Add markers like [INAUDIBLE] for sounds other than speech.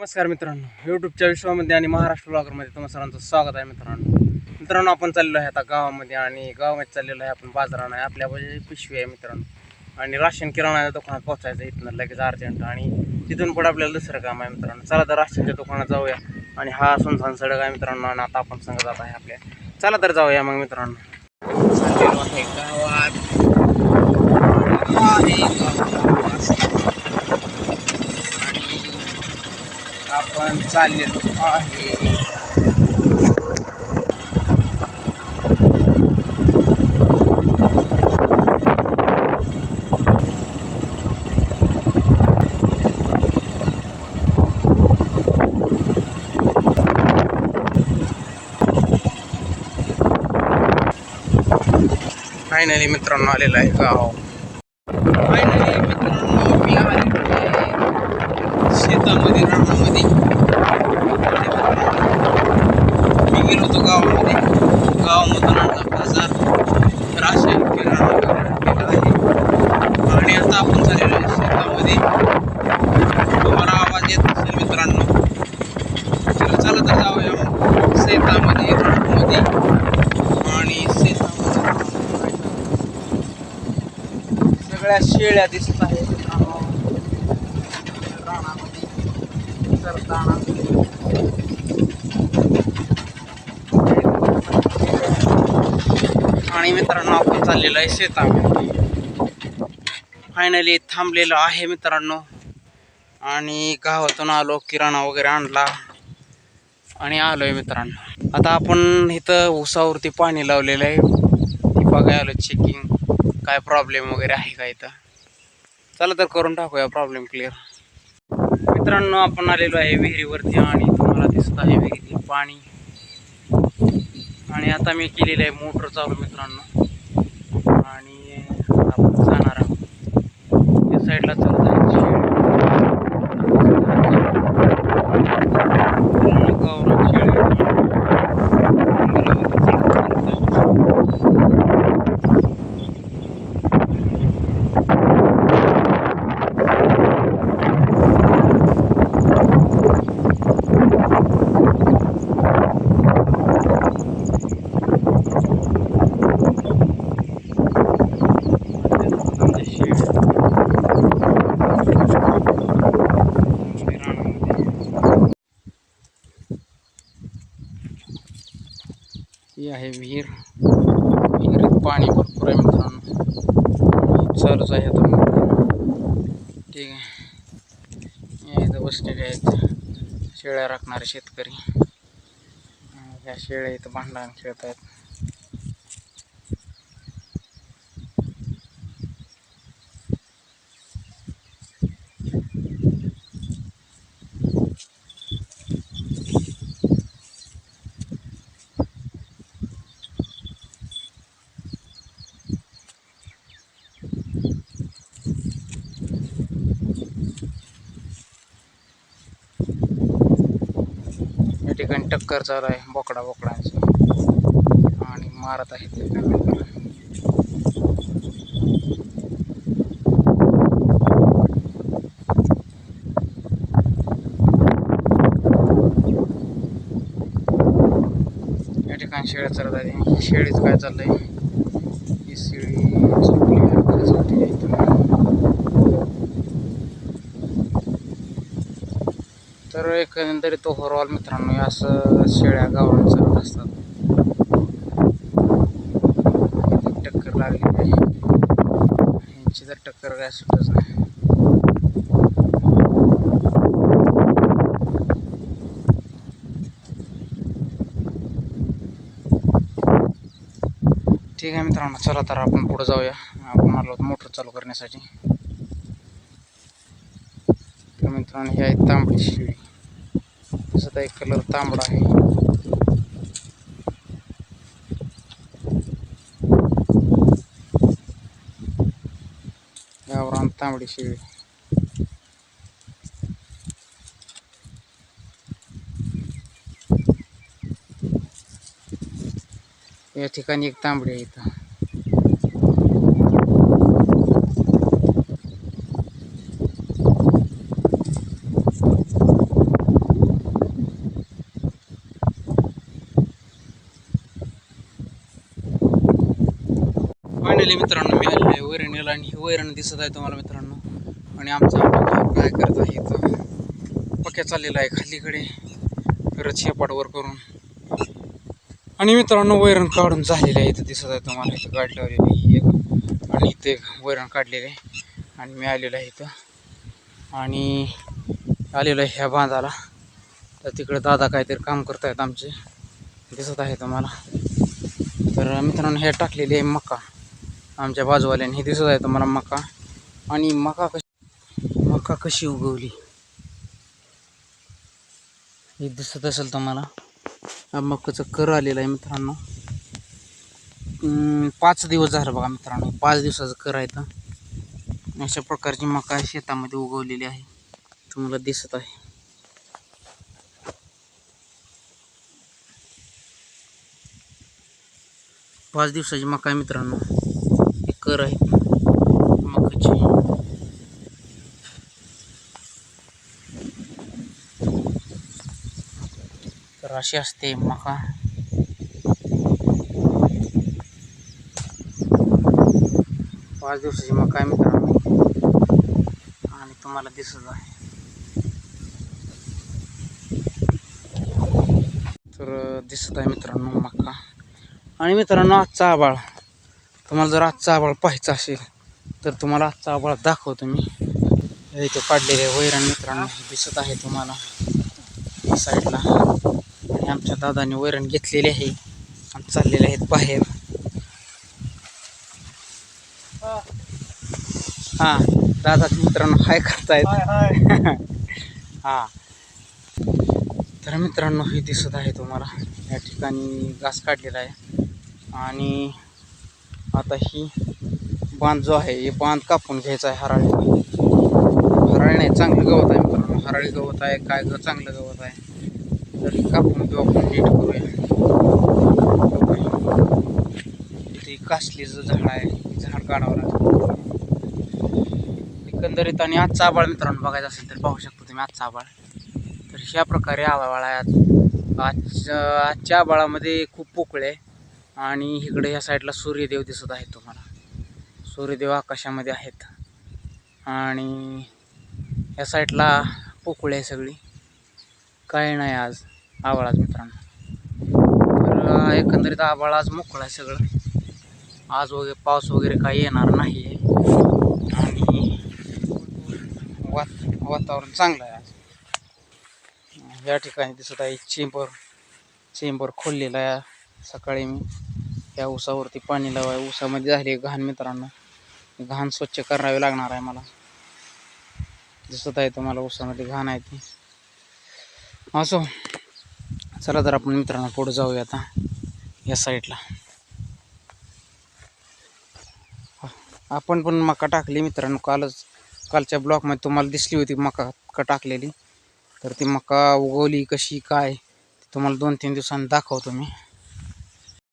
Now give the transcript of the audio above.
नमस्कार मित्रांनो यूट्यूबच्या विश्वामध्ये आणि महाराष्ट्र ब्लॉगरमध्ये तुम्हा सर्वांचं स्वागत आहे मित्रांनो. मित्रांनो आपण चाललो आहे आता गावामध्ये आणि गावामध्ये चाललेलो आहे आपण बाजारानं. आहे आपल्या पिशवी आहे मित्रांनो. आणि राशन किराणाच्या दुकानात पोहोचायचं इथनं लगेच अर्जंट. आणि तिथून पुढे आपल्याला दुसरं काम आहे मित्रांनो. चला तर राशनच्या दुकानात जाऊया. आणि हा सुनसान सडक आहे मित्रांनो आणि आता आपण सांगत जात आहे आपल्या. चला तर जाऊया मग मित्रांनो. गावात आहे गावात. आपण चाललेलो आहे फायनली मित्रांनो आलेला आहे गाव. फायनली मित्रांनो मी आलेलो आहे शेतामध्ये रानामध्ये मी गेलो होतो गावामध्ये गावामधून आणला बाजार राशन किराणा वगैरे आहे आणि आता आपण झालेलो आहे शेतामध्ये. तुम्हाला आवाज येत असेल मित्रांनो. तर चला तर जाऊया शेतामध्ये रोडमध्ये आणि शेतामध्ये. सगळ्या शेळ्या दिसत आहेत. राणामध्ये रानामध्ये. चरताना आणि मित्रांनो आपण चाललेलो आहे शेतामध्ये फायनली थांबलेलो आहे मित्रांनो. आणि गावातून आलो किराणा वगैरे आणला आणि आलो आहे मित्रांनो. आता आपण इथं ऊसावरती पाणी लावलेलं आहे. ती बघायला आलो चेकिंग काय प्रॉब्लेम वगैरे आहे का इथं. चला तर करून टाकूया प्रॉब्लेम क्लिअर मित्रांनो आपण आलेलो आहे विहिरीवरती आणि तुम्हाला दिसत आहे विहिरीतील पाणी. आणि आता मी केलेलं आहे मोटर चालू मित्रांनो. आणि आपण जाणार आहोत. त्या साईडला चालत आहे पूर्ण गावरान शेळी. आमच्या शेळ्या. ही आहे विहीर. विहिरीत पाणी भरपूर आहे मित्रांनो. चालूच आहे आता ठीक आहे. इथं बसलेले आहेत. शेळ्या राखणारे शेतकरी. ह्या शेळ्या इथं भांडण खेळत आहेत ठिकाणी टक्कर चालू आहे बोकडा बोकडांची आणि मारत आहेत या ठिकाणी शेळ्या चालत आहे शेळीचं काय चाललंय? ही शेळी झोपली आहे, खाली झोपली आहे इथं. तर एकंदरीत ओव्हरऑल मित्रांनो या असं शेळ्या गावरान चालत असतात. टक्कर लागली आहे यांची तर टक्कर काय सुटच नाही. ठीक आहे मित्रांनो चला तर आपण पुढे जाऊया. आपण आलो मोटर चालू करण्यासाठी. तर मित्रांनो ही आहे तांबडी शिळी. दिसत आहे कलर तांबडा आहे. गावरान तांबडी शेळी या ठिकाणी एक तांबडी आहे इथं. फायनली मित्रांनो मी आलेलो आहे वैरणीला आणि ही वैरण दिसत आहे तुम्हाला मित्रांनो. आणि आमचा काय करत आहे इथं? पक्या चाललेला आहे खालीकडे. परत शेपाटवर करून. आणि मित्रांनो वैरण काढून झालेलं आहे. इथं दिसत आहे तुम्हाला इथं गाडी लावलेली ही एक. आणि इथे एक वैरण काढलेले आहे. आणि मी आलेलो आहे इथं. आणि आलेलो आहे ह्या बांधाला. तर तिकडे दादा काहीतरी काम करतायत आमचे. दिसत आहे तुम्हाला. तर मित्रांनो हे टाकलेले आहे मका. आमच्या बाजूवाल्याने. हे दिसत आहे तुम्हाला मका. आणि मका कशी मका कशी उगवली? हे दिसत असेल तुम्हाला. मकाचं कर आलेलं आहे मित्रांनो. पाच दिवस झालं बघा मित्रांनो. पाच दिवसाचं कर आहे तर अशा प्रकारची मका शेतामध्ये उगवलेली आहे. तुम्हाला दिसत आहे. पाच दिवसाची मका आहे मित्रांनो. कर आहे. मकाची तर अशी असते मका. पाच दिवसाची मका आहे मित्रांनो. आणि तुम्हाला दिसत आहे. तर दिसत आहे मित्रांनो मका. आणि मित्रांनो आजचा आबाळ तुम्हाला जर आजचा आबाळ पाहायचा असेल तर तुम्हाला आजचा आबाळ दाखवतो मी. इथे काढलेले वैरण मित्रांनो हे दिसत आहे तुम्हाला. या साईडला. आणि आमच्या दादाने वैरण घेतलेले आहे. आणि चाललेले आहेत बाहेर. हा दादा मित्रांनो हाय करतायत. [LAUGHS] हा. तर मित्रांनो हे दिसत आहे तुम्हाला. या ठिकाणी घास काढलेला आहे. आणि आता ही बांध जो आहे हे बांध कापून घ्यायचा आहे हराळी हराळी नाही चांगलं गवत आहे मित्रांनो. हराळी गवत आहे काय ग चांगलं गवत आहे. तर कापून घेऊ आपण नीट करूया. इथे कासलीचं झाड आहे झाड काढावं लागतं एकंदरीत आणि आजचा आबाळ मित्रांनो बघायचं असेल तर पाहू शकतो तुम्ही आजचा आबाळ तर ह्या प्रकारे आबाळ आहे आज आजच्या आजच्या आबाळामध्ये खूप पोकळे. आहे आणि इकडे ह्या साईडला सूर्यदेव दिसत आहेत तुम्हाला. सूर्यदेव आकाशामध्ये आहेत. आणि या साईडला पोकळी आहे सगळी. काय नाही आज आबाळाच मित्रांनो. तर एकंदरीत आबाळ आज मोकळा आहे सगळं. आज वगैरे पाऊस वगैरे काही येणार नाही आहे आणि वात वातावरण चांगलं आहे आज. या ठिकाणी दिसत आहे चेंबर चेंबर खोललेला आहे. सकाळी मी या ऊसावरती पाणी लावाय ऊसामध्ये झाली घाण मित्रांनो. घाण स्वच्छ करावी लागणार आहे मला. दिसत आहे तुम्हाला ऊसामध्ये घाण आहे ती. असो चला तर आपण मित्रांनो पुढे जाऊया आता या साईडला. आपण पण मका टाकली मित्रांनो. कालच कालच्या ब्लॉकमध्ये तुम्हाला दिसली होती मका का टाकलेली. तर ती मका उगवली कशी काय तुम्हाला दोन तीन दिवसांनी दाखवतो मी.